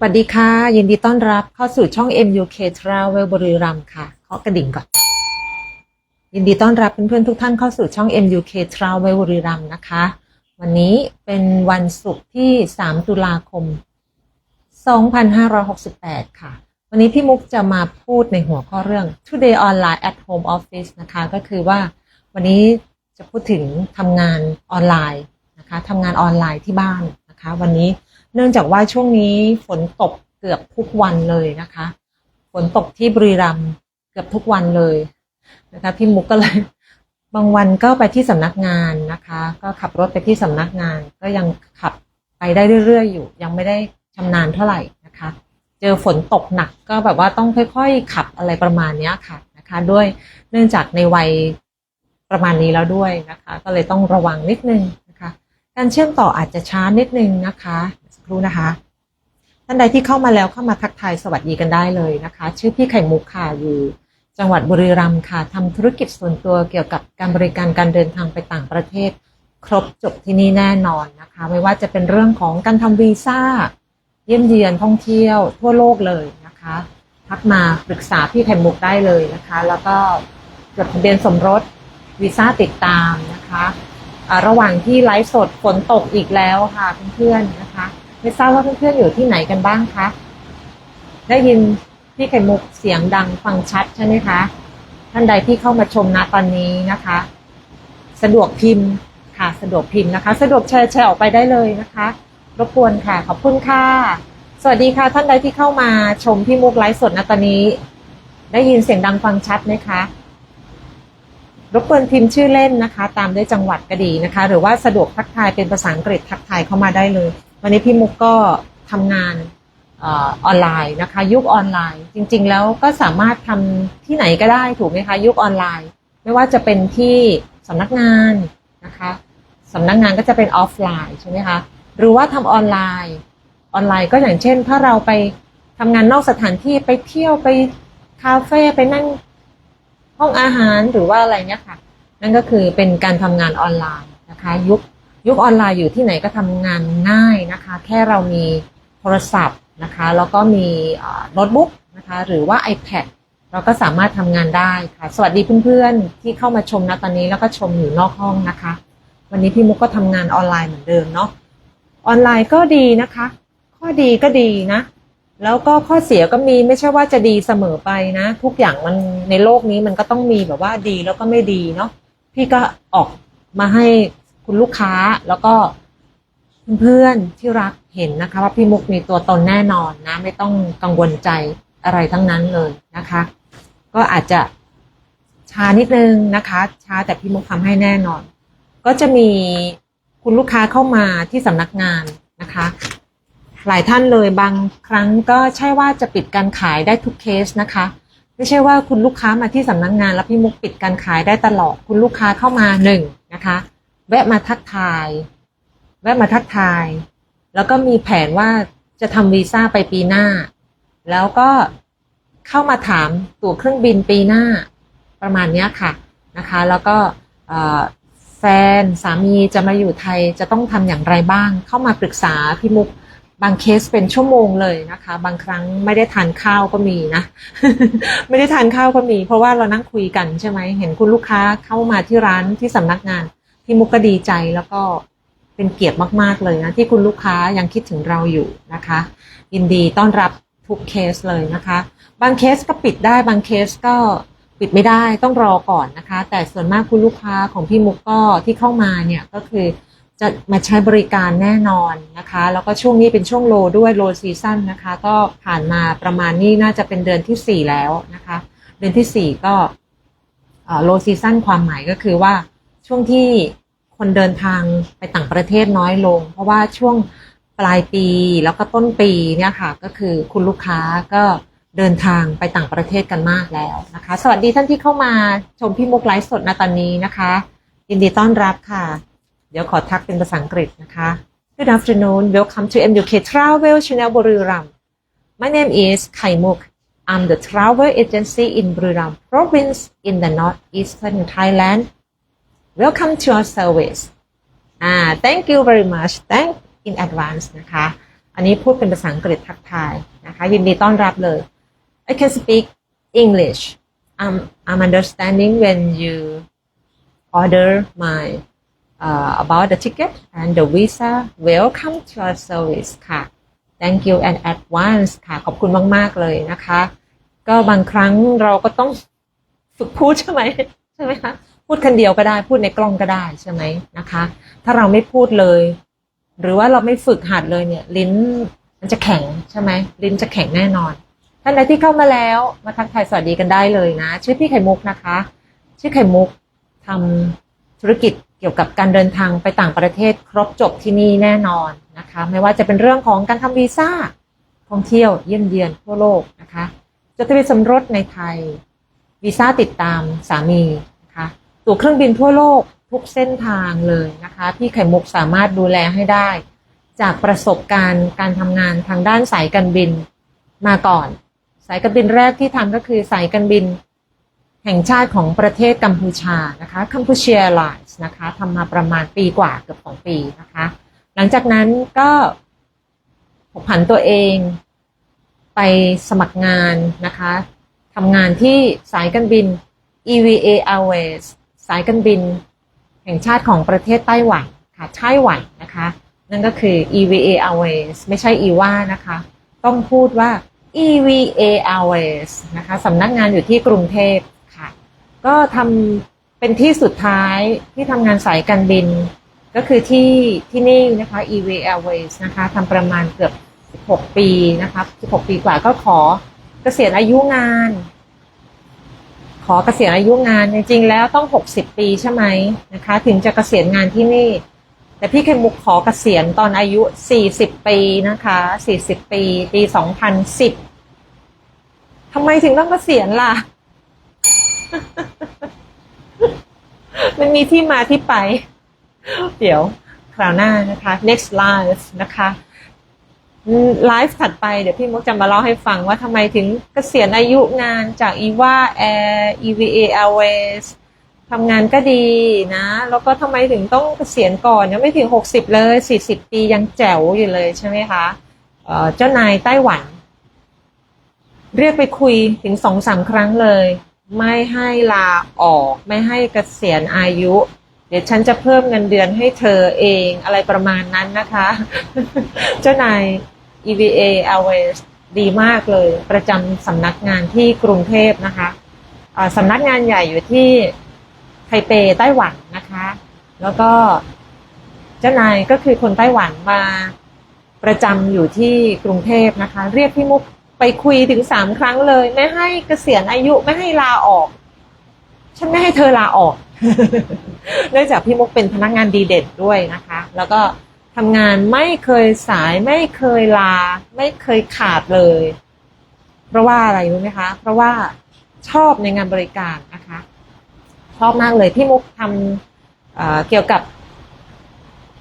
สวัสดีค่ะ ยินดีต้อนรับเข้าสู่ช่อง MUK Travel บริรัมค่ะเคาะกระดิ่งก่อน ยินดีต้อนรับเพื่อนๆทุกท่านเข้าสู่ช่อง MUK Travel บริรัมนะคะ วันนี้เป็นวันศุกร์ที่ 3 ตุลาคม 2568 ค่ะ วันนี้พี่มุกจะมาพูดในหัวข้อเรื่อง Today Online at Home Office นะคะ ก็คือว่าวันนี้จะพูดถึงทำงานออนไลน์นะคะทำงานออนไลน์ที่บ้านนะคะ วันนี้ เนื่องจากว่าช่วงนี้ฝนตกเกือบทุกวันเลยนะคะ ฝนตกที่บุรีรัมย์เกือบทุกวันเลยนะคะพี่มุกก็เลย บางวันก็ไปที่สำนักงานนะคะ ก็ขับรถไปที่สำนักงาน ก็ยังขับไปได้เรื่อยๆอยู่ ยังไม่ได้ชำนาญเท่าไหร่นะคะ เจอฝนตกหนักก็แบบว่าต้องค่อยๆ ขับอะไรประมาณนี้ค่ะนะคะ ด้วยเนื่องจากในวัยประมาณนี้แล้วด้วยนะคะ ก็เลยต้องระวังนิดนึงนะคะ การเชื่อมต่ออาจจะช้านิดนึงนะคะ ครู่นะคะ ท่านใดที่เข้ามาแล้วเข้ามาทักทายสวัสดีกันได้เลยนะคะ ชื่อพี่ไข่มุกค่ะอยู่จังหวัดบุรีรัมย์ค่ะทำธุรกิจส่วนตัวเกี่ยวกับการบริการการเดินทางไปต่างประเทศ ครบจบที่นี่แน่นอนนะคะ ไม่ว่าจะเป็นเรื่องของการทำวีซ่า เยี่ยมเยียนท่องเที่ยวทั่วโลกเลยนะคะทักมาปรึกษาพี่ไข่มุกได้เลยนะคะ แล้วก็จดทะเบียนสมรสวีซ่าติดตามนะคะอ่าระหว่างที่ไลฟ์สดฝนตกอีกแล้วค่ะเพื่อนๆนะคะ ไม่ทราบว่าเพื่อนๆอยู่ที่ไหนกันบ้างคะ ได้ยินพี่ไข่มุกเสียงดังฟังชัดใช่ไหมคะ ท่านใดที่เข้ามาชมณตอนนี้นะคะ สะดวกพิมพ์ค่ะสะดวกพิมพ์นะคะ สะดวกแชร์แชร์ออกไปได้เลยนะคะรบกวนค่ะ ขอบคุณค่ะ สวัสดีค่ะ ท่านใดที่เข้ามาชมพี่มุกไลฟ์สดณตอนนี้ ได้ยินเสียงดังฟังชัดไหมคะรบกวนพิมพ์ชื่อเล่นนะคะ ตามด้วยจังหวัดก็ดีนะคะ หรือว่าสะดวกทักทายเป็นภาษาอังกฤษทักทายเข้ามาได้เลย วันนี้พี่มุกก็ทำงานออออนไลน์นะคะ ยุคออนไลน์ จริง ๆ แล้วก็สามารถทำที่ไหนก็ได้ถูกไหมคะ ยุคออนไลน์ ไม่ว่าจะเป็นที่สำนักงานนะคะสำนักงานก็จะเป็นออฟไลน์ใช่ไหมคะหรือว่าทำออนไลน์ออนไลน์ก็อย่างเช่น ถ้าเราไปทำงานนอกสถานที่ไปเที่ยวไปคาเฟ่ไปนั่งห้องอาหารหรือว่าอะไรเนี้ยค่ะ นั่นก็คือเป็นการทำงานออนไลน์นะคะ ยุค ยุคออนไลน์อยู่ที่ไหนก็ทำงานง่ายนะคะ แค่เรามีโทรศัพท์นะคะแล้วก็มีโน้ตบุ๊กนะคะหรือว่า iPad เราก็สามารถทำงานได้ค่ะ สวัสดีเพื่อนๆ ที่เข้ามาชมนะตอนนี้แล้วก็ชมอยู่นอกห้องนะคะ วันนี้พี่มุกก็ทำงานออนไลน์เหมือนเดิมเนาะออนไลน์ก็ดีนะคะ ข้อดีก็ดีนะ แล้วก็ข้อเสียก็มีไม่ใช่ว่าจะดีเสมอไปนะ ทุกอย่างมันในโลกนี้มันก็ต้องมีแบบว่าดีแล้วก็ไม่ดีเนาะพี่ก็ออกมาให้ คุณลูกค้าแล้วก็เพื่อนๆที่รักเห็นนะคะ ว่าพี่มุกมีตัวตนแน่นอนนะ ไม่ต้องกังวลใจอะไรทั้งนั้นเลยนะคะ ก็อาจจะช้านิดนึงนะคะ ช้าแต่พี่มุกทำให้แน่นอน ก็จะมีคุณลูกค้าเข้ามาที่สำนักงานนะคะ หลายท่านเลยบางครั้งก็ใช่ว่าจะปิดการขายได้ทุกเคสนะคะ ไม่ใช่ว่าคุณลูกค้ามาที่สำนักงาน แล้วพี่มุกปิดการขายได้ตลอด คุณลูกค้าเข้ามาหนึ่งนะคะ แวะมาทักทาย แวะมาทักทาย แล้วก็มีแผนว่าจะทำวีซ่าไปปีหน้า แล้วก็เข้ามาถามตั๋วเครื่องบินปีหน้าประมาณนี้ค่ะนะคะ แล้วก็แฟนสามีจะมาอยู่ไทยจะต้องทำอย่างไรบ้าง เข้ามาปรึกษาพี่มุกบางเคสเป็นชั่วโมงเลยนะคะ บางครั้งไม่ได้ทานข้าวก็มีนะ ไม่ได้ทานข้าวก็มี เพราะว่าเรานั่งคุยกันใช่ไหมเห็นคุณลูกค้าเข้ามาที่ร้านที่สำนักงาน พี่มุกก็ดีใจแล้วก็เป็นเกียรติมาก ๆ เลยนะ ที่คุณลูกค้ายังคิดถึงเราอยู่นะคะ ยินดีต้อนรับทุกเคสเลยนะคะ บางเคสก็ปิดได้บางเคสก็ปิดไม่ได้ต้องรอก่อนนะคะ แต่ส่วนมากคุณลูกค้าของพี่มุกก็ที่เข้ามาเนี่ยก็คือจะมาใช้บริการแน่นอนนะคะ แล้วก็ช่วงนี้เป็นช่วงโลด้วยโลซีซั่นนะคะ ก็ผ่านมาประมาณนี้น่าจะเป็นเดือนที่ 4 แล้วนะคะ เดือนที่ 4 ก็โลซีซั่นความหมายก็คือว่าช่วงที่ คนเดินทางไปต่างประเทศน้อยลง เพราะว่าช่วงปลายปีแล้วก็ต้นปีเนี่ยค่ะ ก็คือคุณลูกค้าก็เดินทางไปต่างประเทศกันมากแล้วนะคะ สวัสดีท่านที่เข้ามาชมพี่มุกไลฟ์สดณตอนนี้นะคะ ยินดีต้อนรับค่ะ เดี๋ยวขอทักเป็นภาษาอังกฤษนะคะ Good afternoon welcome to MUK Travel Channel บุรีรัม My name is Kaimuk I'm the travel agency in Buriram province in the northeastern Thailand Welcome to our service อ่า thank you very much thank in advance นะคะ อันนี้พูดเป็นภาษาอังกฤษทักทายนะคะ ยินดีต้อนรับเลย I can speak English I'm I'm understanding when you order my uh, about the ticket and the visa welcome to our service ค่ะ thank you and advance ค่ะ ขอบคุณมาก ๆ เลยนะคะ ก็บางครั้งเราก็ต้องฝึกพูดใช่ไหมใช่ไหมคะ พูดคนเดียวก็ได้ พูดในกล้องก็ได้ใช่ไหมนะคะ ถ้าเราไม่พูดเลย หรือว่าเราไม่ฝึกหัดเลยเนี่ย ลิ้นมันจะแข็งใช่ไหมลิ้นจะแข็งแน่นอนท่านใดที่เข้ามาแล้วมาทักทายสวัสดีกันได้เลยนะ ชื่อพี่ไข่มุกนะคะ ชื่อไข่มุกทำธุรกิจเกี่ยวกับการเดินทางไปต่างประเทศครบจบที่นี่แน่นอนนะคะ ไม่ว่าจะเป็นเรื่องของการทำวีซ่าท่องเที่ยวเยี่ยมเยียนทั่วโลกนะคะจดทะเบียนสมรสในไทยวีซ่าติดตามสามีนะคะ ตั๋วเครื่องบินทั่วโลกทุกเส้นทางเลยนะคะพี่ไข่มุกสามารถดูแลให้ได้ จากประสบการณ์การทำงานทางด้านสายการบินมาก่อน สายการบินแรกที่ทำก็คือสายการบิน แห่งชาติของประเทศกัมพูชานะคะกัมพูเชียไลน์นะคะทำมาประมาณปีกว่าเกือบสองปีนะคะ หลังจากนั้นก็ผกผันตัวเองไปสมัครงานนะคะทำงานที่สายการบิน EVA Airways สายการบินแห่งชาติของประเทศไต้หวันค่ะไต้หวันนะคะ นั่นก็คือ EVA Airways ไม่ใช่ EVA นะคะ ต้องพูดว่า EVA Airways นะคะสำนักงานอยู่ที่กรุงเทพค่ะ ก็ทำเป็นที่สุดท้ายที่ทำงานสายการบิน ก็คือที่ที่นี่นะคะ EVA Airways นะคะทำประมาณเกือบ 16 ปีนะคะ 16 ปีกว่าก็ขอเกษียณอายุงาน ขอเกษียณอายุงานจริงๆแล้วต้อง 60 ปีใช่ไหมนะคะ ถึงจะเกษียณงานที่นี่ แต่พี่เคมุกขอเกษียณตอนอายุ 40 ปีนะคะ 40 ปีปี 2010ทำไมถึงต้องเกษียณล่ะ มันมีที่มาที่ไป เดี๋ยวคราวหน้านะคะ next live นะคะ ไลฟ์ถัดไปเดี๋ยวพี่มุกจะมาเล่าให้ฟังว่าทำไมถึงเกษียณอายุงานจาก EVA Air EVA Airways ทำงานก็ดีนะ แล้วก็ทำไมถึงต้องเกษียณก่อนยังไม่ถึง 60 เลย 40 ปียังแจ๋วอยู่เลยใช่ไหมคะเเจ้านายไต้หวัน เรียกไปคุยถึงสองสามครั้งเลย ไม่ให้ลาออกไม่ให้เกษียณอายุ เดี๋ยวฉันจะเพิ่มเงินเดือนให้เธอเองอะไรประมาณนั้นนะคะ เจ้านาย EVA Airways ดีมากเลย ประจำสำนักงานที่กรุงเทพนะคะสำนักงานใหญ่อยู่ที่ไทเปไต้หวันนะคะ แล้วก็เจ้านายก็คือคนไต้หวันมาประจำอยู่ที่กรุงเทพนะคะ เรียกพี่มุกไปคุยถึงสามครั้งเลย ไม่ให้เกษียณอายุไม่ให้ลาออก ฉันไม่ให้เธอลาออก เนื่องจากพี่มุกเป็นพนักงานดีเด่นด้วยนะคะ แล้วก็ ทำงานไม่เคยสายไม่เคยลา ไม่เคยขาดเลย เพราะว่าอะไรรู้ไหมคะ เพราะว่าชอบในงานบริการนะคะ ชอบมากเลยพี่มุกทำเเกี่ยวกับ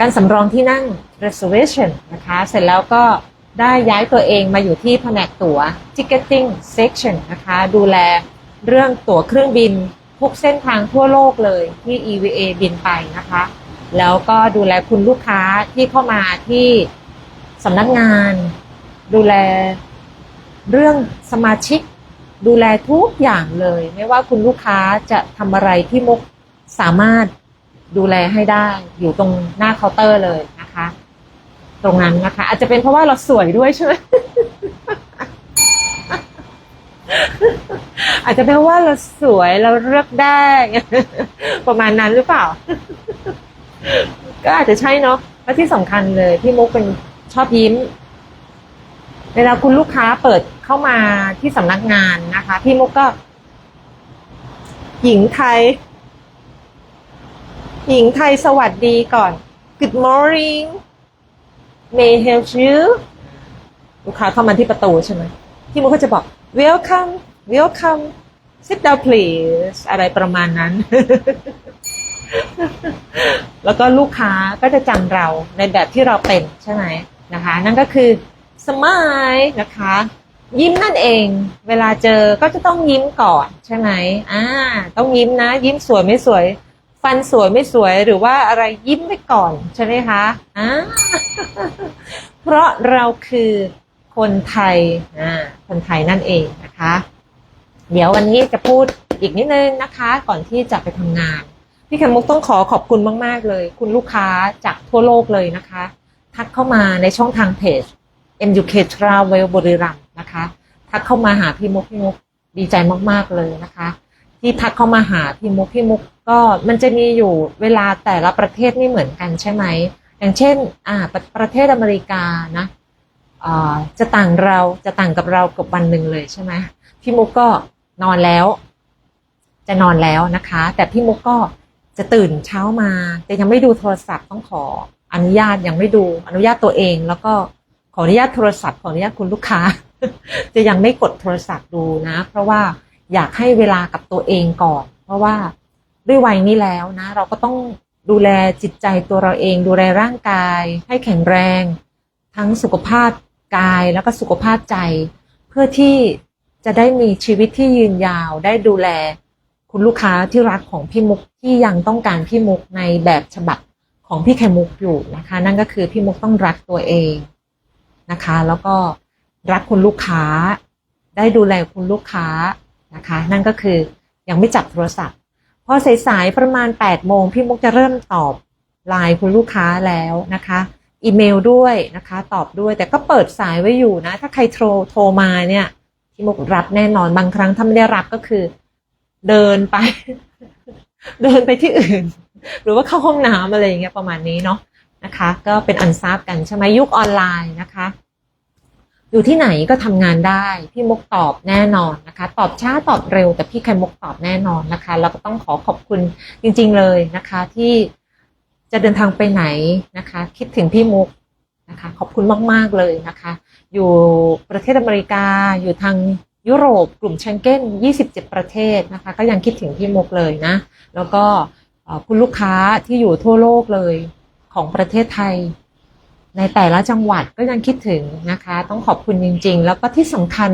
การสำรองที่นั่ง reservation นะคะ เสร็จแล้วก็ได้ย้ายตัวเองมาอยู่ที่แผนกตั๋ว ticketing section นะคะ ดูแลเรื่องตั๋วเครื่องบินทุกเส้นทางทั่วโลกเลยที่ EVA บินไปนะคะ แล้วก็ดูแลคุณลูกค้าที่เข้ามาที่สำนักงาน ดูแลเรื่องสมาชิก ดูแลทุกอย่างเลย ไม่ว่าคุณลูกค้าจะทำอะไรที่มุกสามารถดูแลให้ได้อยู่ตรงหน้าเคาน์เตอร์เลยนะคะ ตรงนั้นนะคะ อาจจะเป็นเพราะว่าเราสวยด้วยใช่ไหมอาจจะเป็นเพราะว่าเราสวยเราเลือกได้ ประมาณนั้นหรือเปล่า ก็อาจจะใช่เนาะและที่สำคัญเลยพี่มุกเป็นชอบยิ้ม เวลาคุณลูกค้าเปิดเข้ามาที่สำนักงานนะคะ พี่มุกก็ หญิงไทย หญิงไทยสวัสดีก่อน Good morning May help you ลูกค้าเข้ามาที่ประตูใช่ไหมพี่มุกก็จะบอก Welcome Welcome Sit down please อะไรประมาณนั้น แล้วก็ลูกค้าก็จะจำเราในแบบที่เราเป็นใช่ไหมนะคะ นั่นก็คือ smile นะคะ ยิ้มนั่นเอง เวลาเจอก็จะต้องยิ้มก่อนใช่ไหมอ่าต้องยิ้มนะ ยิ้มสวยไม่สวย ฟันสวยไม่สวยหรือว่าอะไรยิ้มไปก่อนใช่ไหมคะอ่าเพราะเราคือคนไทยอ่าคนไทยนั่นเองนะคะ เดี๋ยววันนี้จะพูดอีกนิดนึงนะคะ ก่อนที่จะไปทำงาน พี่ไข่มุกต้องขอขอบคุณมาก ๆ เลย คุณลูกค้าจากทั่วโลกเลยนะคะ ทักเข้ามาในช่องทางเพจ MUK Travel บริรัมนะคะ ทักเข้ามาหาพี่มุกพี่มุกดีใจมาก ๆ เลยนะคะ ที่ทักเข้ามาหาพี่มุกพี่มุกก็มันจะมีอยู่เวลาแต่ละประเทศไม่เหมือนกันใช่ไหมอย่างเช่นอ่าประประเทศอเมริกานะอ่าจะต่างเราจะต่างกับเรากับวันหนึ่งเลยใช่ไหมพี่มุกก็นอนแล้ว จะนอนแล้วนะคะ แต่พี่มุกก็ จะตื่นเช้ามา แต่ยังไม่ดูโทรศัพท์ต้องขออนุญาตยังไม่ดูอนุญาตตัวเอง แล้วก็ขออนุญาตโทรศัพท์ขออนุญาตคุณลูกค้า จะยังไม่กดโทรศัพท์ดูนะ เพราะว่าอยากให้เวลากับตัวเองก่อน เพราะว่าด้วยวัยนี้แล้วนะ เราก็ต้องดูแลจิตใจตัวเราเอง ดูแลร่างกาย ให้แข็งแรง ทั้งสุขภาพกายแล้วก็สุขภาพใจ เพื่อที่จะได้มีชีวิตที่ยืนยาวได้ดูแล คุณลูกค้าที่รักของพี่มุกที่ยังต้องการพี่มุกในแบบฉบับของพี่ไข่มุกอยู่นะคะ นั่นก็คือพี่มุกต้องรักตัวเองนะคะ แล้วก็รักคุณลูกค้า ได้ดูแลคุณลูกค้านะคะ นั่นก็คือยังไม่จับโทรศัพท์พอสายๆประมาณ8ปดโมงพี่มุกจะเริ่มตอบไลน์คุณลูกค้าแล้วนะคะอีเมลด้วยนะคะ ตอบด้วยแต่ก็เปิดสายไว้อยู่นะ ถ้าใครโทรโทรมาเนี่ยพี่มุกรับแน่นอนบางครั้งถ้าไม่ได้รับก็คือ เดินไป เดินไปที่อื่น หรือว่าเข้าห้องน้ำอะไรอย่างเงี้ยประมาณนี้เนาะนะคะ ก็เป็นอันทราบกันใช่ไหมยุคออนไลน์นะคะ อยู่ที่ไหนก็ทำงานได้พี่มุกตอบแน่นอนนะคะ ตอบช้าตอบเร็ว แต่พี่ไข่มุกตอบแน่นอนนะคะแล้วก็ต้องขอขอบคุณจริง ๆเลยนะคะ ที่จะเดินทางไปไหนนะคะ คิดถึงพี่มุกนะคะ ขอบคุณมาก ๆ เลยนะคะ อยู่ประเทศอเมริกาอยู่ทาง ยุโรปกลุ่มเชงเก้น 27 ประเทศนะคะ ก็ยังคิดถึงพี่มุกเลยนะ แล้วก็คุณลูกค้าที่อยู่ทั่วโลกเลยของประเทศไทย ในแต่ละจังหวัดก็ยังคิดถึงนะคะ ต้องขอบคุณจริง ๆ แล้วก็ที่สำคัญ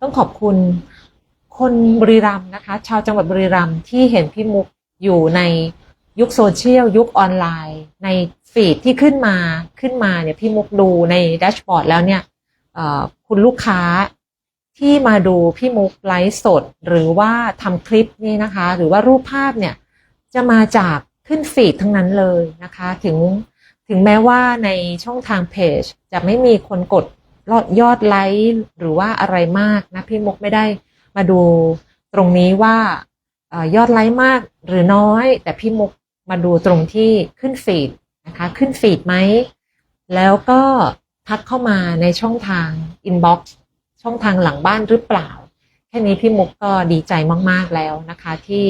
ต้องขอบคุณคนบุรีรัมย์นะคะ ชาวจังหวัดบุรีรัมย์ที่เห็นพี่มุกอยู่ในยุคโซเชียลยุคออนไลน์ ในฟีดที่ขึ้นมาขึ้นมาเนี่ยพี่มุกดูในแดชบอร์ดแล้วเนี่ยคุณลูกค้า ที่มาดูพี่มุกไลฟ์สด หรือว่าทำคลิปนี่นะคะ หรือว่ารูปภาพเนี่ยจะมาจากขึ้นฟีดทั้งนั้นเลยนะคะ ถึงถึงแม้ว่าในช่องทางเพจ จะไม่มีคนกดยอดไลค์หรือว่าอะไรมากนะพี่มุกไม่ได้มาดูตรงนี้ว่าอยอดไลค์มากหรือน้อย แต่พี่มุกมาดูตรงที่ขึ้นฟีดนะคะขึ้นฟีดไหมแล้วก็ทักเข้ามาในช่องทางอินบ็อกซ์ ช่องทางหลังบ้านหรือเปล่า แค่นี้พี่มุกก็ดีใจมาก ๆ แล้วนะคะที่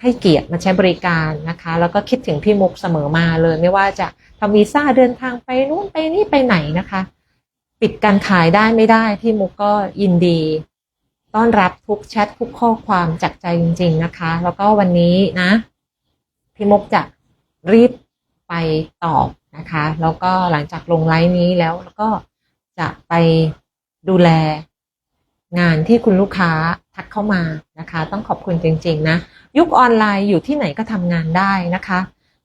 ให้เกียรติมาใช้บริการนะคะ แล้วก็คิดถึงพี่มุกเสมอมาเลย ไม่ว่าจะทำวีซ่าเดินทางไปนู่นไปนี่ไปไหนนะคะ ปิดการขายได้ไม่ได้ พี่มุกก็ยินดี ต้อนรับทุกแชททุกข้อความจากใจจริง ๆนะคะ แล้วก็วันนี้นะ พี่มุกจะรีบไปตอบนะคะ แล้วก็หลังจากลงไลฟ์นี้แล้วแล้วก็จะไป ดูแลงานที่คุณลูกค้าทักเข้ามานะคะ ต้องขอบคุณจริง ๆ นะ ยุคออนไลน์อยู่ที่ไหนก็ทำงานได้นะคะ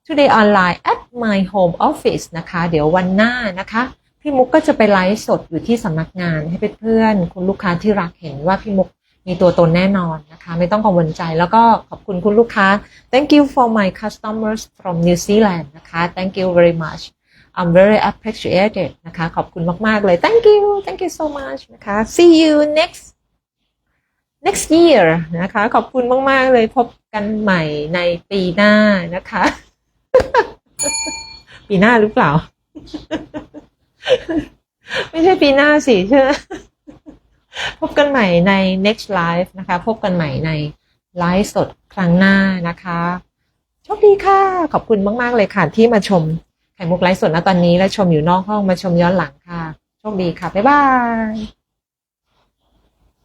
Today Online at my home office นะคะ เดี๋ยววันหน้านะคะ พี่มุกก็จะไปไลฟ์สดอยู่ที่สำนักงานให้เพื่อนๆคุณลูกค้าที่รักเห็นว่าพี่มุกมีตัวตนแน่นอนนะคะ ไม่ต้องกังวลใจแล้วก็ขอบคุณคุณลูกค้า thank you for my customers from New Zealand นะคะ thank you very much I'm very appreciated นะคะ ขอบคุณมาก ๆ เลย thank you thank you so much นะคะ see you next next year นะคะ ขอบคุณมาก ๆ เลยพบกันใหม่ในปีหน้านะคะ ปีหน้าหรือเปล่า ไม่ใช่ปีหน้าสิใช่ไหมพบกันใหม่ใน next live นะคะ พบกันใหม่ในไลฟ์สดครั้งหน้านะคะโชคดีค่ะ ขอบคุณมาก ๆ เลยค่ะที่มาชม ไข่มุกไลฟ์สดณตอนนี้และชมอยู่นอกห้องมาชมย้อนหลังค่ะ โชคดีค่ะ บ๊ายบาย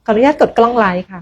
ขออนุญาตกดกล้องไลฟ์ค่ะ